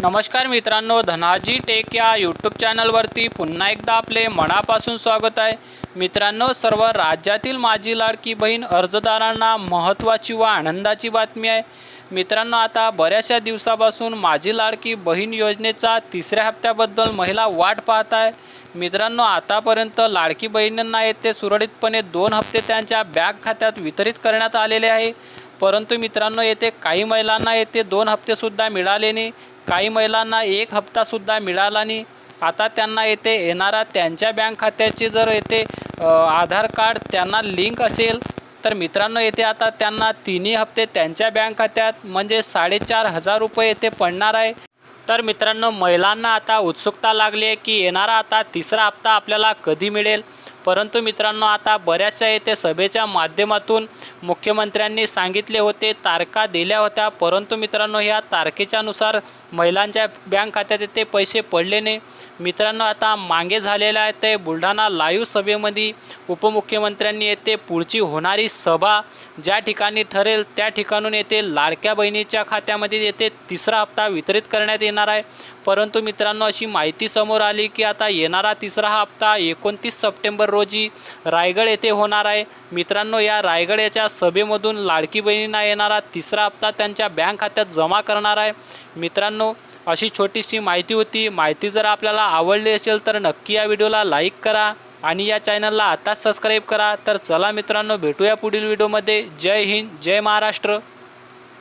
नमस्कार मित्रांनो धनाजी टेक या यूट्यूब चॅनलवरती पुन्हा एकदा आपले मनापासून स्वागत आहे. मित्रांनो सर्व राज्यातील माझी लाडकी बहीण अर्जदारांना महत्त्वाची व आनंदाची बातमी आहे. मित्रांनो आता बऱ्याचशा दिवसापासून माझी लाडकी बहीण योजनेचा तिसऱ्या हप्त्याबद्दल महिला वाट पाहत आहे. मित्रांनो आतापर्यंत लाडकी बहिणींना येथे सुरळीतपणे दोन हप्ते त्यांच्या बँक खात्यात वितरित करण्यात आलेले आहे. परंतु मित्रांनो येथे काही महिलांना येथे दोन हप्तेसुद्धा मिळाले नाही. काही महिलांना एक हप्तासुद्धा मिळाला नाही. आता त्यांना येथे येणारा त्यांच्या बँक खात्याचे जर येथे आधार कार्ड त्यांना लिंक असेल तर मित्रांनो येथे आता त्यांना तिन्ही हप्ते त्यांच्या बँक खात्यात म्हणजे साडेचार हजार रुपये येथे पडणार आहे. तर मित्रांनो महिलांना आता उत्सुकता लागली आहे की येणारा आता तिसरा हप्ता आपल्याला कधी मिळेल? परंतु मित्रांनो आता बऱ्याचशा येथे सभेच्या माध्यमातून मुख्यमंत्र्यांनी सांगितले होते तारखा दिल्या होत्या. परंतु मित्रांनो ह्या तारखेच्यानुसार महिलांच्या बँक खात्यात येथे पैसे पडले नाही. मित्रांनो आता मागे झालेलं आहे ते बुलढाणा लाईव्ह सभेमध्ये उपमुख्यमंत्र्यांनी येथे पुढची होणारी सभा ज्या ठिकाणी ठरेल त्या ठिकाणून येथे लाडक्या बहिणीच्या खात्यामध्ये येथे तिसरा हप्ता वितरित करण्यात येणार आहे. परंतु मित्रांनो अशी माहिती समोर आली की आता येणारा तिसरा हप्ता एकोणतीस सप्टेंबर रोजी रायगड येथे होणार आहे. मित्रांनो या रायगड याच्या सभेमधून लाडकी बहिणींना येणारा तिसरा हप्ता त्यांच्या बँक खात्यात जमा करणार आहे. मित्रांनो अशी छोटीशी माहिती होती. माहिती जर आपल्याला आवडली असेल तर नक्की या व्हिडिओला लाईक करा आणि या चॅनलला आताच सबस्क्राईब करा. तर चला मित्रांनो भेटूया पुढील व्हिडिओमध्ये. जय हिंद जय महाराष्ट्र.